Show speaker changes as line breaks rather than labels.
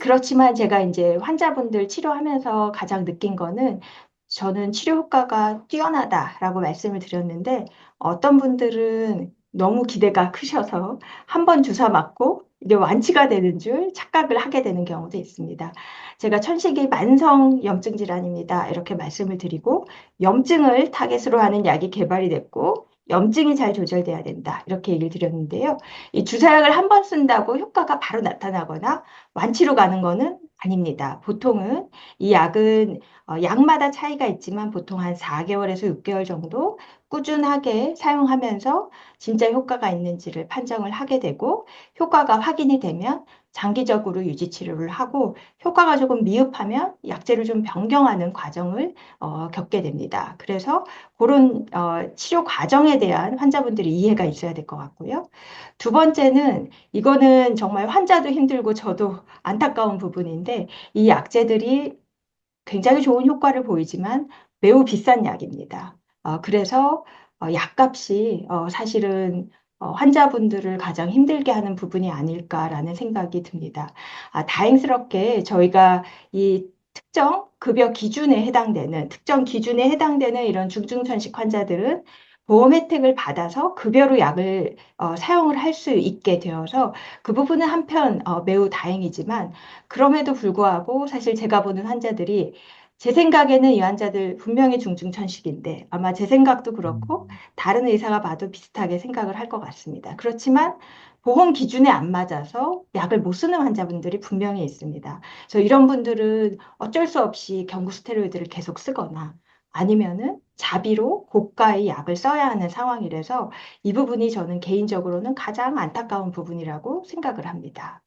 그렇지만 제가 이제 환자분들 치료하면서 가장 느낀 거는 저는 치료 효과가 뛰어나다라고 말씀을 드렸는데 어떤 분들은 너무 기대가 크셔서 한 번 주사 맞고 이제 완치가 되는 줄 착각을 하게 되는 경우도 있습니다. 제가 천식이 만성 염증 질환입니다. 이렇게 말씀을 드리고 염증을 타겟으로 하는 약이 개발이 됐고 염증이 잘 조절돼야 된다. 이렇게 얘기를 드렸는데요. 이 주사약을 한 번 쓴다고 효과가 바로 나타나거나 완치로 가는 거는 아닙니다. 보통은 이 약은 어, 약마다 차이가 있지만 보통 한 4개월에서 6개월 정도 꾸준하게 사용하면서 진짜 효과가 있는지를 판정을 하게 되고 효과가 확인이 되면 장기적으로 유지 치료를 하고 효과가 조금 미흡하면 약제를 좀 변경하는 과정을 어, 겪게 됩니다. 그래서 그런 어, 치료 과정에 대한 환자분들이 이해가 있어야 될 것 같고요. 두 번째는 이거는 정말 환자도 힘들고 저도 안타까운 부분인데 이 약제들이 굉장히 좋은 효과를 보이지만 매우 비싼 약입니다. 어, 그래서 어, 약값이 어, 사실은 어, 환자분들을 가장 힘들게 하는 부분이 아닐까라는 생각이 듭니다. 아, 다행스럽게 저희가 이 특정 급여 기준에 해당되는 특정 기준에 해당되는 이런 중증천식 환자들은 보험 혜택을 받아서 급여로 약을 어, 사용을 할 수 있게 되어서 그 부분은 한편 어, 매우 다행이지만 그럼에도 불구하고 사실 제가 보는 환자들이 제 생각에는 이 환자들 분명히 중증천식인데 아마 제 생각도 그렇고
음,
다른 의사가 봐도 비슷하게 생각을 할 것 같습니다. 그렇지만 보험 기준에 안 맞아서 약을 못 쓰는 환자분들이 분명히 있습니다. 그래서 이런 분들은 어쩔 수 없이 경구 스테로이드를 계속 쓰거나 아니면은 자비로 고가의 약을 써야 하는 상황이라서 이 부분이 저는 개인적으로는 가장 안타까운 부분이라고 생각을 합니다.